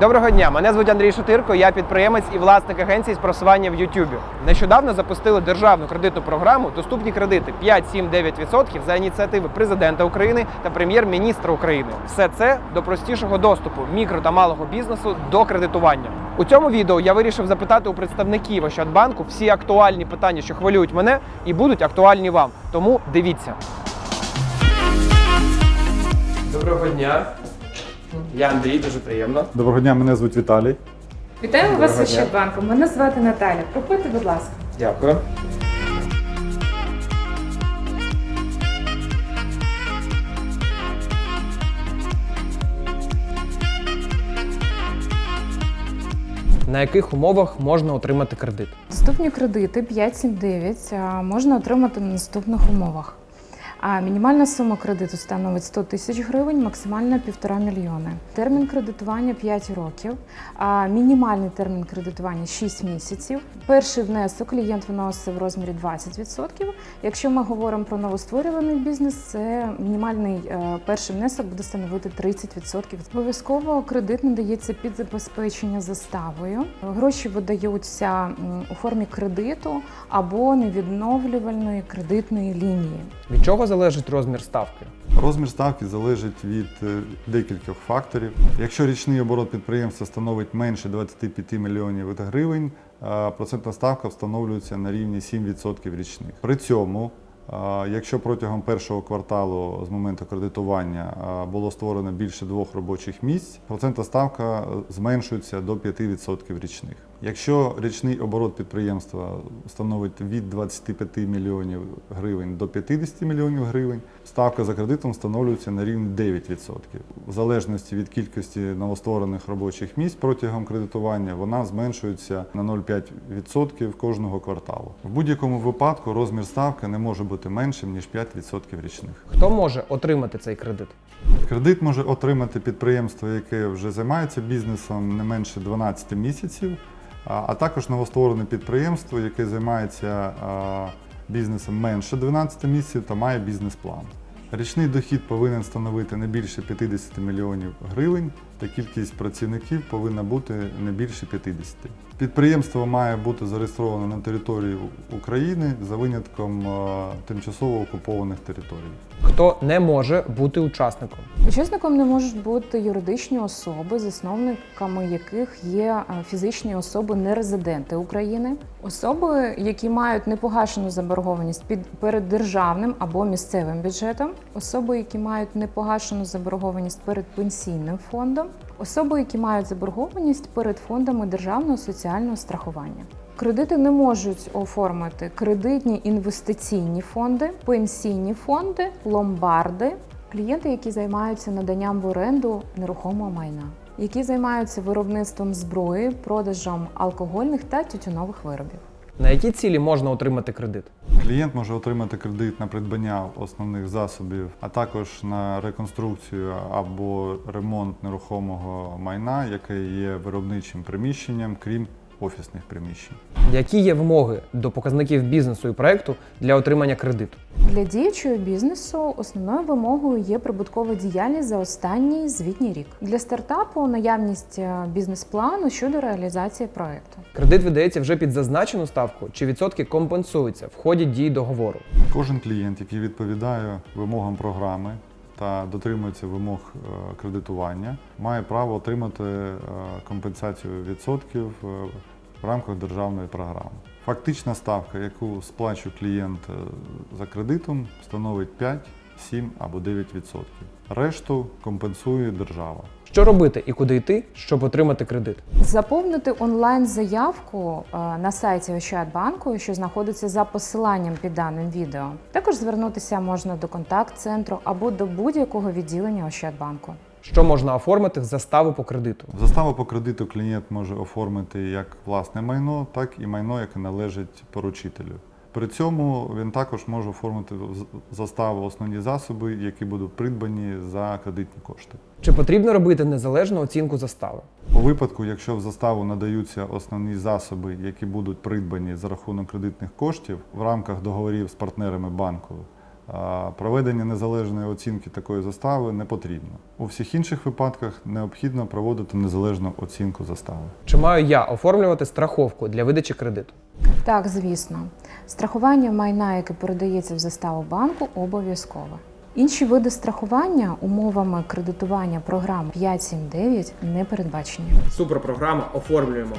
Доброго дня, мене звуть Андрій Шатирко, я підприємець і власник агенції з просування в Ютубі. Нещодавно запустили державну кредитну програму Доступні кредити 5, 7, 9% за ініціативи президента України та прем'єр-міністра України. Все це до простішого доступу мікро та малого бізнесу до кредитування. У цьому відео я вирішив запитати у представників Ощадбанку всі актуальні питання, що хвилюють мене, і будуть актуальні вам. Тому дивіться. Доброго дня. Я Андрій, дуже приємно. Доброго дня, мене звуть Віталій. Вітаємо вас Доброго з дня. Ощадбанком. Мене звати Наталя. Проходьте, будь ласка. Дякую. На яких умовах можна отримати кредит? Доступні кредити 579 а, можна отримати на наступних умовах. А мінімальна сума кредиту становить 100 тисяч гривень, максимальна 1,5 мільйони. Термін кредитування 5 років, а мінімальний термін кредитування 6 місяців. Перший внесок клієнт виносить в розмірі 20%. Якщо ми говоримо про новостворюваний бізнес, це мінімальний е, перший внесок буде становити 30%. Обов'язково кредит надається під забезпечення заставою. Гроші видаються у формі кредиту або невідновлювальної кредитної лінії. Від чого залежить розмір ставки? Розмір ставки залежить від е, декількох факторів. Якщо річний оборот підприємства становить менше 25 мільйонів гривень, е, процентна ставка встановлюється на рівні 7% річних. При цьому, е, якщо протягом першого кварталу з моменту кредитування було створено більше двох робочих місць, процентна ставка зменшується до 5% річних. Якщо річний оборот підприємства становить від 25 мільйонів гривень до 50 мільйонів гривень, ставка за кредитом встановлюється на рівні 9%. В залежності від кількості новостворених робочих місць протягом кредитування вона зменшується на 0,5% кожного кварталу. В будь-якому випадку розмір ставки не може бути меншим ніж 5% річних. Хто може отримати цей кредит? Кредит може отримати підприємство, яке вже займається бізнесом не менше 12 місяців, а також новостворене підприємство, яке займається бізнесом менше 12 місяців та має бізнес-план. Річний дохід повинен становити не більше 50 мільйонів гривень, та кількість працівників повинна бути не більше 50. Підприємство має бути зареєстроване на території України за винятком а, тимчасово окупованих територій. Хто не може бути учасником? Учасником не можуть бути юридичні особи, засновниками яких є е, фізичні особи нерезиденти України, особи, які мають непогашену заборгованість під перед державним або місцевим бюджетом, особи, які мають непогашену заборгованість перед пенсійним фондом, особи, які мають заборгованість перед фондами державного соціального страхування. Кредити не можуть оформити кредитні інвестиційні фонди, пенсійні фонди, ломбарди, клієнти, які займаються наданням в оренду нерухомого майна, які займаються виробництвом зброї, продажем алкогольних та тютюнових виробів. На які цілі можна отримати кредит? Клієнт може отримати кредит на придбання основних засобів, а також на реконструкцію або ремонт нерухомого майна, яке є виробничим приміщенням, крім офісних приміщень. Які є вимоги до показників бізнесу і проекту для отримання кредиту? Для діючого бізнесу основною вимогою є прибуткова діяльність за останній звітній рік. Для стартапу наявність е, бізнес-плану щодо реалізації проекту. Кредит видається вже під зазначену ставку, чи відсотки компенсуються в ході дії договору? Кожен клієнт, який відповідає вимогам програми та дотримується вимог е, кредитування, має право отримати е, компенсацію відсотків е, в рамках державної програми. Фактична ставка, яку сплачує клієнт за кредитом, становить 5, 7 або 9%. Решту компенсує держава. Що робити і куди йти, щоб отримати кредит? Заповнити онлайн заявку е, на сайті Ощадбанку, що знаходиться за посиланням під даним відео. Також звернутися можна до контакт-центру або до будь-якого відділення Ощадбанку. Що можна оформити в заставу по кредиту? Заставу по кредиту клієнт може оформити як власне майно, так і майно, яке належить поручителю. При цьому він також може оформити заставу основні засоби, які будуть придбані за кредитні кошти. Чи потрібно робити незалежну оцінку застави? У випадку, якщо в заставу надаються основні засоби, які будуть придбані за рахунок кредитних коштів в рамках договорів з партнерами банку, проведення незалежної оцінки такої застави не потрібно. У всіх інших випадках необхідно проводити незалежну оцінку застави. Чи маю я оформлювати страховку для видачі кредиту? Так, звісно, страхування майна, яке передається в заставу банку, обов'язкове. Інші види страхування умовами кредитування програм 5.7.9 не передбачені. Суперпрограма оформлюємо.